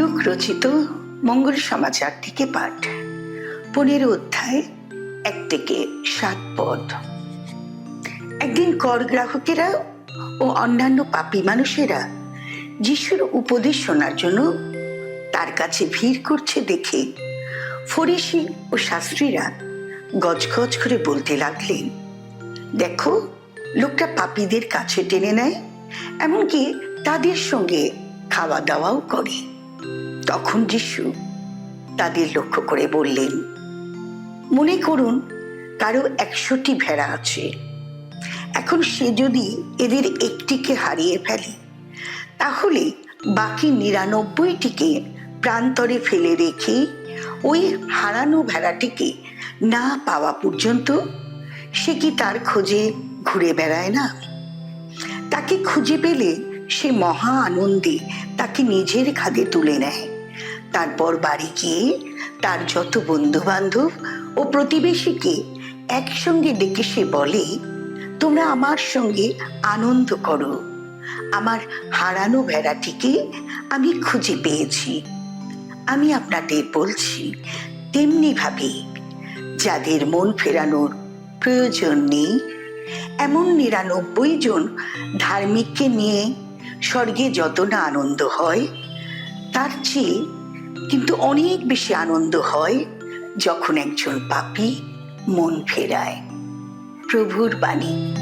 Look রচিত মঙ্গল সমাচার থেকে পাঠ। পনেরো অধ্যায় এক থেকে সাত পদ। একদিন কর গ্রাহকেরা ও অন্যান্য পাপী মানুষেরা যিশুর উপদেশ শোনার জন্য তার কাছে ভিড় করছে দেখে ফরিসি ও শাস্ত্রীরা গজগজ করে বলতে লাগলেন, দেখো, লোকটা পাপীদের কাছে টেনে নেয়, এমনকি তাদের সঙ্গে খাওয়া দাওয়াও করে। তখন যিশু তাদের লক্ষ্য করে বললেন, মনে করুন কারও একশোটি ভেড়া আছে। এখন সে যদি এদের একটিকে হারিয়ে ফেলে, তাহলে বাকি নিরানব্বইটিকে প্রান্তরে ফেলে রেখে ওই হারানো ভেড়াটিকে না পাওয়া পর্যন্ত সে কি তার খোঁজে ঘুরে বেড়ায় না? তাকে খুঁজে পেলে সে মহা আনন্দে তাকে নিজের খাদে তুলে নেয়। তারপর বাড়ি গিয়ে তার যত বন্ধু বান্ধব ও প্রতিবেশীকে একসঙ্গে ডেকে সে বলে, তোমরা আমার সঙ্গে আনন্দ করো। আমার হারানো ভেড়াটিকে আমি খুঁজে পেয়েছি। আমি আপনাদের বলছি তেমনি ভাবে যাদের মন ফেরানোর প্রয়োজন নেই, এমন নিরানব্বই জন ধার্মিককে নিয়ে স্বর্গে যত না আনন্দ হয়, তার চেয়ে কিন্তু অনেক বেশি আনন্দ হয় যখন একজন পাপি মন ফেরায়। প্রভুর বাণী।